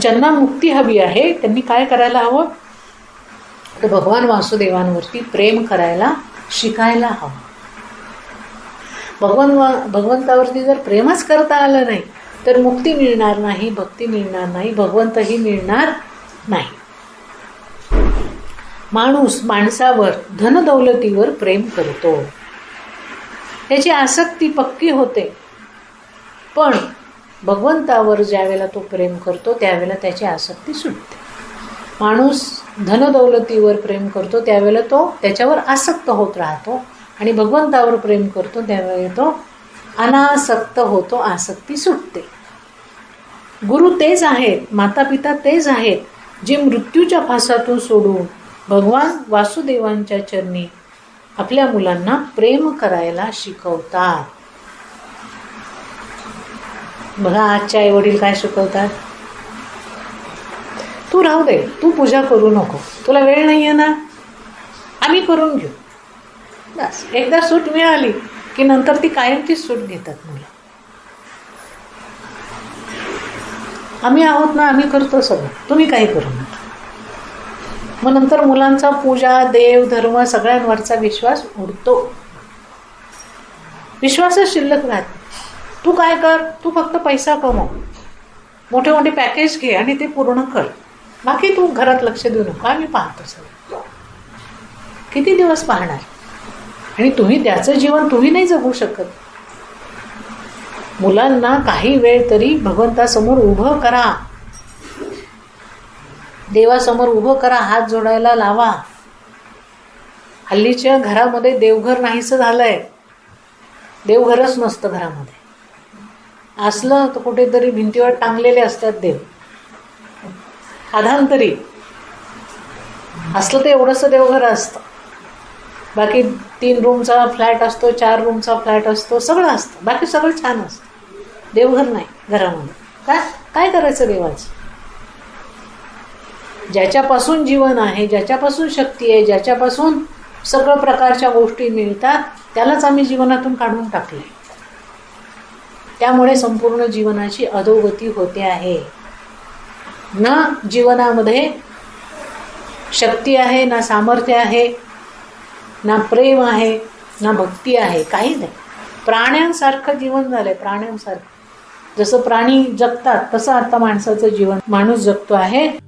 ज्यांना मुक्ती हवी आहे त्यांनी काय करायला हवं? तर भगवान वासुदेवांवरती प्रेम करायला शिकायला हवं. भगवान भगवंतावरती जर प्रेमच करता आलं नाही तर मुक्ती मिळणार नाही भक्ती मिळणार नाही भगवंतही मिळणार नाही. माणूस माणसावर धनदौलतीवर प्रेम करतो. त्याची आसक्ती पक्की होते. पण भगवंतावर ज्यावेळेला तो प्रेम करतो त्यावेळेला त्याची आसक्ती सुटते. माणूस धनदौलतीवर प्रेम करतो त्यावेळेला तो त्याच्यावर आसक्त होत राहतो आणि भगवंतावर प्रेम करतो त्यावेळेला तो अनासक्त होतो आसक्ती सुटते. गुरु तेच आहेत माता पिता तेच आहेत जे मृत्यूच्या फासातून सोडून भगवान वासुदेवांच्या चरणी आपल्या मुलांना प्रेम करायला शिकवतात. बघा आजच्या आई वडील काय शिकवतात? तू राहू दे. तू पूजा करू नको. तुला वेळ नाही आहे ना? आम्ही करून घेऊ. बस. एकदा सूट मिळाली की नंतर ती कायमची सूट घेतात मुलं. आम्ही आहोत ना आम्ही करतो सगळं. तुम्ही काही करू नका. मग नंतर मुलांचा पूजा देव धर्म सगळ्यांवरचा विश्वास उडतो. विश्वासच शिल्लक राहत तू काय कर? तू फक्त पैसा कमव. मोठे मोठे पॅकेज घे आणि ते पूर्ण कर. बाकी तू घरात लक्ष देऊ नका आम्ही पाहतो सगळं. किती दिवस पाहणार? आणि तुम्ही त्याचं जीवन तुम्ही नाही जगू शकत. मुलांना काही वेळ तरी भगवंतासमोर उभं करा. देवासमोर उभं करा हात जोडायला लावा. हल्लीच्या घरामध्ये देवघर नाहीसं झालंय. देवघरच नसतं घरामध्ये. असलं तर कुठेतरी भिंतीवर टांगलेले असतात देव आधांतरी असलं तर एवढंसं देवघर असतं. बाकी तीन रूमचा फ्लॅट असतो चार रूमचा फ्लॅट असतो सगळं असतं. बाकी सगळं छान असतं. देवघर नाही घरामध्ये. काय काय करायचं देवाचं? ज्याच्यापासून जीवन आहे ज्याच्यापासून शक्ती आहे ज्याच्यापासून सगळं प्रकारच्या गोष्टी मिळतात त्यालाच आम्ही जीवनातून काढून टाकले त्यामुळे संपूर्ण जीवनाची अधोगती होते आहे. ना जीवनामध्ये शक्ती आहे ना सामर्थ्य आहे ना प्रेम आहे ना भक्ती आहे काही नाही. प्राण्यांसारखं जीवन झालंय प्राण्यांसारखं. जसं प्राणी जगतात तसं आता माणसाचं जीवन माणूस जगतो आहे.